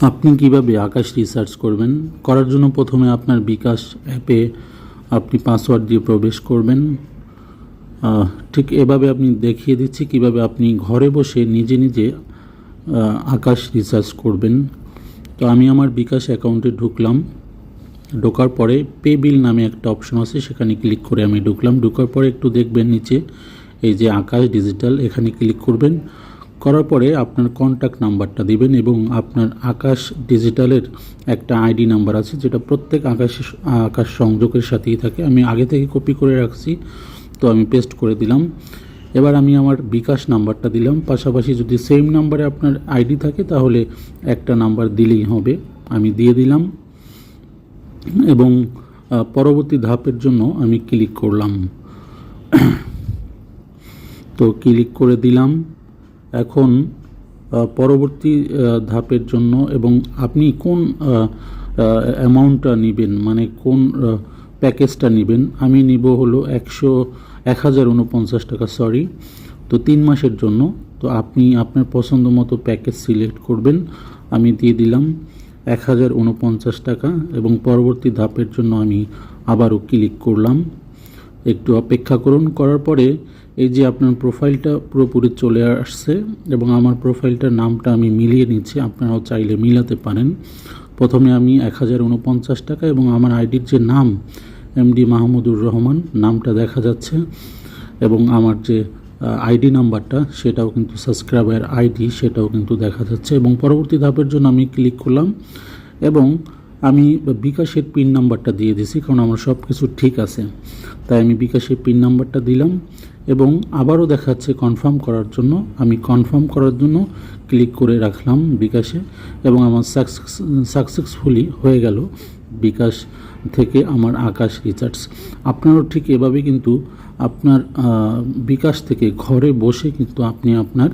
আপনি কীভাবে আকাশ রিসার্চ করবেন? করার জন্য প্রথমে আপনার বিকাশ অ্যাপে আপনি পাসওয়ার্ড দিয়ে প্রবেশ করবেন। ঠিক এভাবে আপনি দেখিয়ে দিচ্ছি কীভাবে আপনি ঘরে বসে নিজে নিজে আকাশ রিসার্চ করবেন। তো আমি আমার বিকাশ অ্যাকাউন্টে ঢুকলাম। ঢোকার পরে পে বিল নামে একটা অপশন আছে, সেখানে ক্লিক করে আমি ঢুকলাম। ঢোকার পরে একটু দেখবেন নিচে, এই যে আকাশ ডিজিটাল এখানে ক্লিক করবেন। করার পরে আপনার কন্ট্যাক্ট নাম্বারটা দিবেন এবং আপনার আকাশ ডিজিটালের একটা আইডি নাম্বার আছে, যেটা প্রত্যেক আকাশ আকাশ সংযোগের সাথেই থাকে। আমি আগে থেকে কপি করে রাখছি, তো আমি পেস্ট করে দিলাম। এবার আমি আমার বিকাশ নাম্বারটা দিলাম। পাশাপাশি যদি সেম নাম্বারে আপনার আইডি থাকে, তাহলে একটা নাম্বার দিলেই হবে। আমি দিয়ে দিলাম এবং পরবর্তী ধাপের জন্য আমি ক্লিক করলাম। তো ক্লিক করে দিলাম। এখন পরবর্তী ধাপের জন্য এবং আপনি কোন অ্যামাউন্টটা নেবেন? মানে কোন প্যাকেজটা নেবেন? আমি নিব হলো একশো, এক হাজার উনপঞ্চাশ টাকা সরি তো তিন মাসের জন্য। তো আপনি আপনার পছন্দ মতো প্যাকেজ সিলেক্ট করবেন। আমি দিয়ে দিলাম এক হাজার উনপঞ্চাশ টাকা এবং পরবর্তী ধাপের জন্য আমি আবারও ক্লিক করলাম। একটু অপেক্ষা করুন। করার পরে এই যে আপনার প্রোফাইলটা পুরোপুরি চলে আসছে এবং আমার প্রোফাইলটার নামটা আমি মিলিয়ে নিচ্ছি, আপনারাও চাইলে মিলাতে পারেন। প্রথমে আমি এক হাজার উনপঞ্চাশ টাকা এবং আমার আইডির যে নাম এমডি মাহমুদুর রহমান, নামটা দেখা যাচ্ছে এবং আমার যে আইডি নাম্বারটা, সেটাও কিন্তু সাবস্ক্রাইবার আইডি, সেটাও কিন্তু দেখা যাচ্ছে এবং পরবর্তী ধাপের জন্য আমি ক্লিক করলাম এবং আমি বিকাশের পিন নাম্বারটা দিয়ে দিছি, কারণ আমার সব কিছু ঠিক আছে। তাই আমি বিকাশের পিন নাম্বারটা দিলাম এবং আবারও দেখাচ্ছে কনফার্ম করার জন্য। আমি কনফার্ম করার জন্য ক্লিক করে রাখলাম বিকাশে এবং আমার সাকসেসফুলি হয়ে গেল বিকাশ থেকে আমার আকাশ রিচার্জ আপনারও ঠিক এভাবে কিন্তু আপনার বিকাশ থেকে ঘরে বসে কিন্তু আপনি আপনার